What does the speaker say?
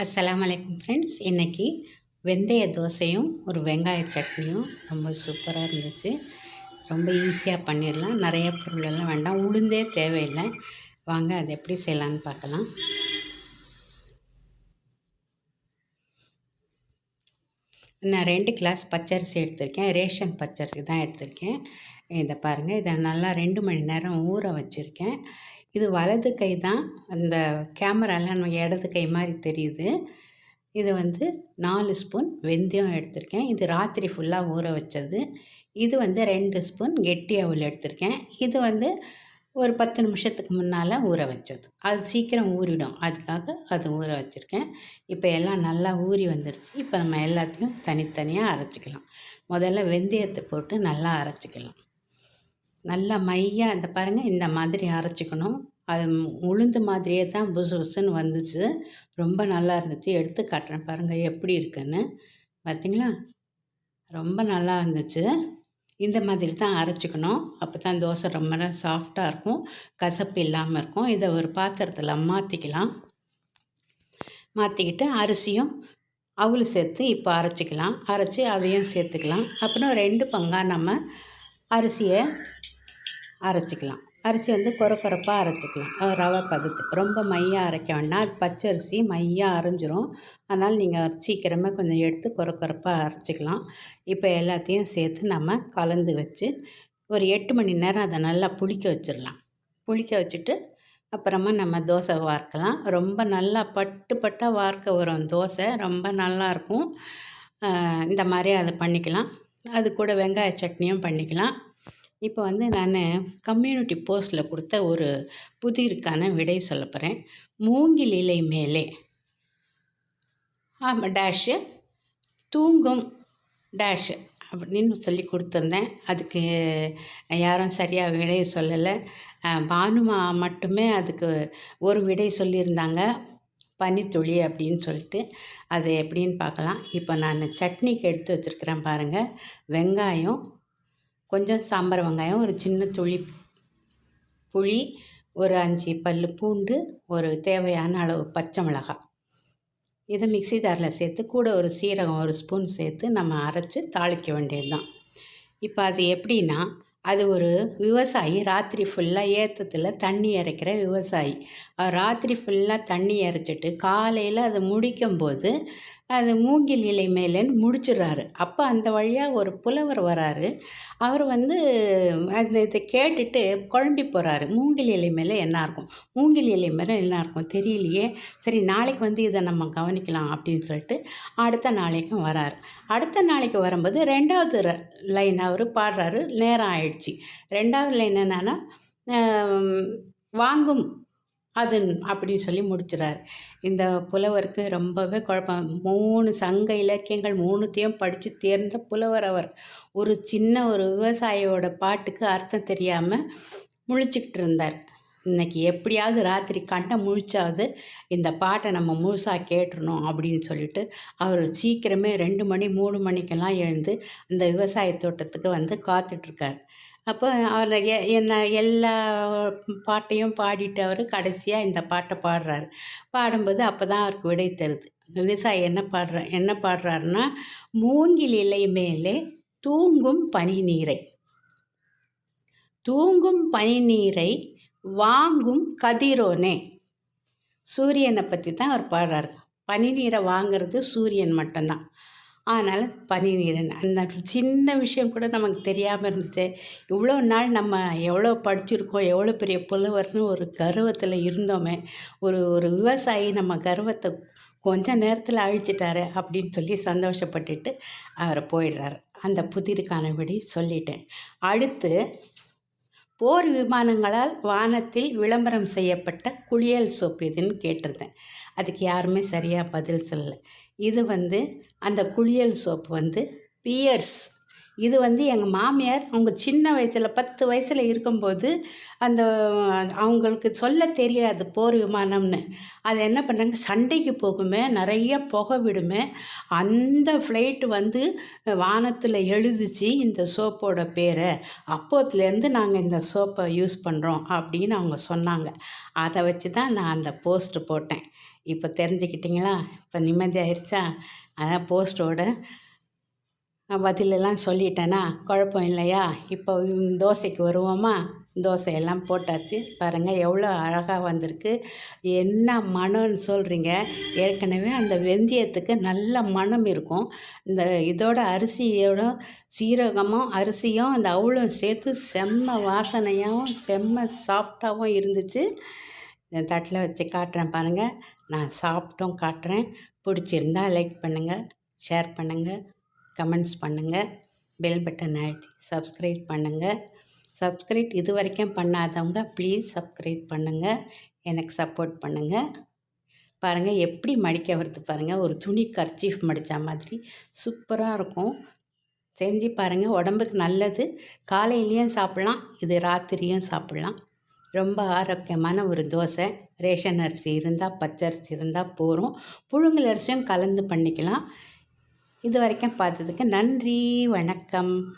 அஸ்லாம் வலைக்கம் ஃப்ரெண்ட்ஸ் இன்றைக்கி வெந்தய தோசையும் ஒரு வெங்காய சட்னியும் ரொம்ப சூப்பராக இருந்துச்சு. ரொம்ப ஈஸியாக பண்ணிடலாம் நிறைய பொருளெல்லாம் வேண்டாம். உளுந்தே தேவையில்லை. வாங்க அதை எப்படி செய்யலான்னு பார்க்கலாம். நான் ரெண்டு கிளாஸ் பச்சரிசி எடுத்திருக்கேன். ரேஷன் பச்சரிசி தான் எடுத்திருக்கேன். இதை பாருங்கள் இதை நல்லா ரெண்டு மணி நேரம் ஊற வச்சுருக்கேன். இது வலது கை தான் அந்த கேமராலாம் நம்ம இடது கை மாதிரி தெரியுது. இது வந்து நாலு ஸ்பூன் வெந்தயம் எடுத்திருக்கேன். இது ராத்திரி ஃபுல்லாக ஊற வச்சது. இது வந்து ரெண்டு ஸ்பூன் கெட்டி அவல் எடுத்திருக்கேன். இது வந்து ஒரு பத்து நிமிஷத்துக்கு முன்னால் ஊற வச்சது. அது சீக்கிரம் ஊறிடும். அதுக்காக அது ஊற வச்சுருக்கேன். இப்போ எல்லாம் நல்லா ஊறி வந்துடுச்சு இப்போ நம்ம எல்லாத்தையும் தனித்தனியாக அரைச்சிக்கலாம். முதல்ல வெந்தயத்தை போட்டு நல்லா அரைச்சிக்கலாம். நல்லா மையாக இந்த பாருங்கள் இந்த மாதிரி அரைச்சிக்கணும். அது உளுந்து மாதிரியே தான் புசு புசுன்னு வந்துச்சு. ரொம்ப நல்லா இருந்துச்சு. எடுத்து காட்டுறேன் பாருங்கள் எப்படி இருக்குன்னு. பார்த்தீங்களா ரொம்ப நல்லா இருந்துச்சு. இந்த மாதிரி தான் அரைச்சிக்கணும். அப்போ தான் தோசை ரொம்ப நேரம் சாஃப்டாக இருக்கும். கசப்பு இல்லாமல் இருக்கும். இதை ஒரு பாத்திரத்தில் மாற்றிக்கலாம் மாற்றிக்கிட்டு அரிசியும் அவளு சேர்த்து இப்போ அரைச்சிக்கலாம். அரைச்சி அதையும் சேர்த்துக்கலாம். அப்புறம் ரெண்டு பங்காக நம்ம அரிசியை அரைச்சிக்கலாம். அரிசி வந்து குறை குறைப்பாக அரைச்சிக்கலாம். ரவை பதத்துக்கு. ரொம்ப மையாக அரைக்க வேண்டாம். அது பச்சரிசி மையாக அரைஞ்சிரும். அதனால் நீங்கள் சீக்கிரமாக கொஞ்சம் எடுத்து குறை குறைப்பாக அரைச்சிக்கலாம். இப்போ எல்லாத்தையும் சேர்த்து நம்ம கலந்து வச்சு ஒரு எட்டு மணி நேரம் அதை நல்லா புளிக்க வச்சிடலாம். புளிக்க வச்சுட்டு அப்புறமா நம்ம தோசை வார்க்கலாம் ரொம்ப நல்லா பட்டு பட்டாக வார்க்க வரும். தோசை ரொம்ப நல்லாயிருக்கும் இந்த மாதிரி அதை பண்ணிக்கலாம். அது கூட வெங்காய சட்னியும் பண்ணிக்கலாம். இப்போ வந்து நான் கம்யூனிட்டி போஸ்ட்டில் கொடுத்த ஒரு புதிருக்கான விடை சொல்ல போகிறேன் மூங்கில் இலை மேலே ஆமாம் டேஷு தூங்கும் டேஷு அப்படின்னு சொல்லி கொடுத்துருந்தேன். அதுக்கு யாரும் சரியாக விடை சொல்லலை. பானுமா மட்டுமே அதுக்கு ஒரு விடை சொல்லியிருந்தாங்க. பனித்துளி அப்படின்னு சொல்லிட்டு அது எப்படின்னு பார்க்கலாம். இப்போ நான் சட்னிக்கு எடுத்து வச்சுருக்கிறேன் பாருங்கள் வெங்காயம் கொஞ்சம் சாம்பார் வெங்காயம் ஒரு சின்ன துளி புளி ஒரு அஞ்சு பல் பூண்டு ஒரு தேவையான அளவு பச்சை மிளகாய். இதை மிக்சி தாரில் சேர்த்து கூட ஒரு சீரகம் ஒரு ஸ்பூன் சேர்த்து நம்ம அரைச்சி தாளிக்க வேண்டியது தான் இப்போ அது எப்படின்னா அது ஒரு விவசாயி. ராத்திரி ஃபுல்லாக ஏற்றத்தில் தண்ணி இறைக்கிற விவசாயி. ராத்திரி ஃபுல்லாக தண்ணி இறைச்சிட்டு காலையில் அதை முடிக்கும்போது அது மூங்கில் இலை மேலேன்னு முடிச்சிடுறாரு. அப்போ அந்த வழியாக ஒரு புலவர் வராரு. அவர் வந்து அந்த இதை கேட்டுட்டு குழம்பி போகிறாரு மூங்கில் இலை மேலே என்ன இருக்கும்? மூங்கில் இலை மேலே என்ன இருக்கும் தெரியலையே. சரி நாளைக்கு வந்து இதை நம்ம கவனிக்கலாம் அப்படின்னு சொல்லிட்டு அடுத்த நாளைக்கும் வராரு. அடுத்த நாளைக்கு வரும்போது ரெண்டாவது லைன் அவர் பாடுறாரு. நேரம் ஆயிடுச்சு. ரெண்டாவது லைன் என்னென்னா வாங்கும் அது அப்படின்னு சொல்லி முடிச்சிடார் இந்த புலவருக்கு ரொம்பவே குழப்பம். மூணு சங்க இலக்கியங்கள் மூணுத்தையும் படித்து தேர்ந்த புலவர் அவர். ஒரு சின்ன ஒரு விவசாயியோட பாட்டுக்கு அர்த்தம் தெரியாமல் முழிச்சிக்கிட்டு இருந்தார். இன்றைக்கி எப்படியாவது ராத்திரி கண்ட முழிச்சாவது இந்த பாட்டை நம்ம முழுசாக கேட்டுருணும் அப்படின்னு சொல்லிட்டு அவர் சீக்கிரமே ரெண்டு மணி மூணு மணிக்கெல்லாம் எழுந்து அந்த விவசாய தோட்டத்துக்கு வந்து காத்துட்ருக்கார் அப்போ அவர் என்ன எல்லா பாட்டையும் பாடிட்டு அவர் கடைசியாக இந்த பாட்டை பாடுறாரு. பாடும்போது அப்போ தான் அவருக்கு விடை தருது. விவசாயி என்ன பாடுற என்ன பாடுறாருன்னா மூங்கில் இலை மேலே தூங்கும் பனி நீரை. தூங்கும் பனி நீரை வாங்கும் கதிரோனே. சூரியனை பற்றி தான் அவர் பாடுறாரு. பனி நீரை வாங்கிறது சூரியன் மட்டும்தான். ஆனால் பனிநீரன். அந்த சின்ன விஷயம் கூட நமக்கு தெரியாமல் இருந்துச்சு. இவ்வளோ நாள் நம்ம எவ்வளோ படிச்சிருக்கோம் எவ்வளோ பெரிய புலவர்னு ஒரு கர்வத்தில் இருந்தோமே. ஒரு ஒரு விவசாயி நம்ம கர்வத்தை கொஞ்ச நேரத்தில் அழிச்சிட்டாரு அப்படின்னு சொல்லி சந்தோஷப்பட்டுட்டு அவர் போயிடுறாரு. அந்த புதிருக்கான விடி சொல்லிட்டேன். அடுத்து போர் விமானங்களால் வானத்தில் விளம்பரம் செய்யப்பட்ட குளியல் சோப்பு இதுன்னு கேட்டிருந்தேன். அதுக்கு யாருமே சரியாக பதில் சொல்லலை. இது வந்து அந்த குளியல் சோப்பு வந்து பியர்ஸ் இது வந்து எங்கள் மாமியார் அவங்க சின்ன வயசில் பத்து வயசில் இருக்கும்போது அந்த அவங்களுக்கு சொல்ல தெரியாது போர் விமானம்னு. அது என்ன பண்ணாங்க சண்டைக்கு போகுமே நிறைய புகை விடுமே அந்த ஃப்ளைட்டு வந்து வானத்தில் எழுதிச்சு இந்த சோப்போட பேரை. அப்போத்துலேருந்து நாங்கள் இந்த சோப்பை யூஸ் பண்ணுறோம் அப்படின்னு அவங்க சொன்னாங்க. அதை வச்சு தான் நான் அந்த போஸ்ட்டு போட்டேன். இப்போ தெரிஞ்சுக்கிட்டிங்களா? இப்போ நிம்மதியாயிருச்சா? அதான் போஸ்ட்டோட நான் பதிலெல்லாம் சொல்லிட்டேனா குழப்பம் இல்லையா? இப்போ தோசைக்கு வருவோமா? தோசையெல்லாம் போட்டாச்சு. பாருங்கள் எவ்வளோ அழகாக வந்திருக்கு. என்ன மனம்னு சொல்கிறீங்க ஏற்கனவே அந்த வெந்தயத்துக்கு நல்ல மனம் இருக்கும். இந்த இதோட அரிசியோட சீரகமும் அரிசியும் அந்த அவ்வளோ சேர்த்து செம்ம வாசனையாகவும் செம்ம சாஃப்டாகவும் இருந்துச்சு. தட்டில் வச்சு காட்டுறேன் பாருங்கள் நான் சாப்பிட்டும் காட்டுறேன். பிடிச்சிருந்தா லைக் பண்ணுங்கள் ஷேர் பண்ணுங்கள் கமெண்ட்ஸ் பண்ணுங்கள் பெல் பட்டன் அழுத்தி சப்ஸ்கிரைப் பண்ணுங்கள் சப்ஸ்கிரைப் இது வரைக்கும் பண்ணாதவங்க ப்ளீஸ் சப்ஸ்கிரைப் பண்ணுங்கள் எனக்கு சப்போர்ட் பண்ணுங்கள் பாருங்கள் எப்படி மடிக்க வருது பாருங்கள் ஒரு துணி கர்ச்சீஃப் மடித்த மாதிரி சூப்பராக இருக்கும். செஞ்சு பாருங்கள் உடம்புக்கு நல்லது. காலையிலையும் சாப்பிட்லாம் இது ராத்திரியும் சாப்பிட்லாம். ரொம்ப ஆரோக்கியமான ஒரு தோசை. ரேஷன் அரிசி இருந்தால் பச்சரிசி இருந்தால் போகிறோம் புழுங்கல் அரிசியும் கலந்து பண்ணிக்கலாம். இது வரைக்கும் பார்த்ததுக்கு நன்றி வணக்கம்.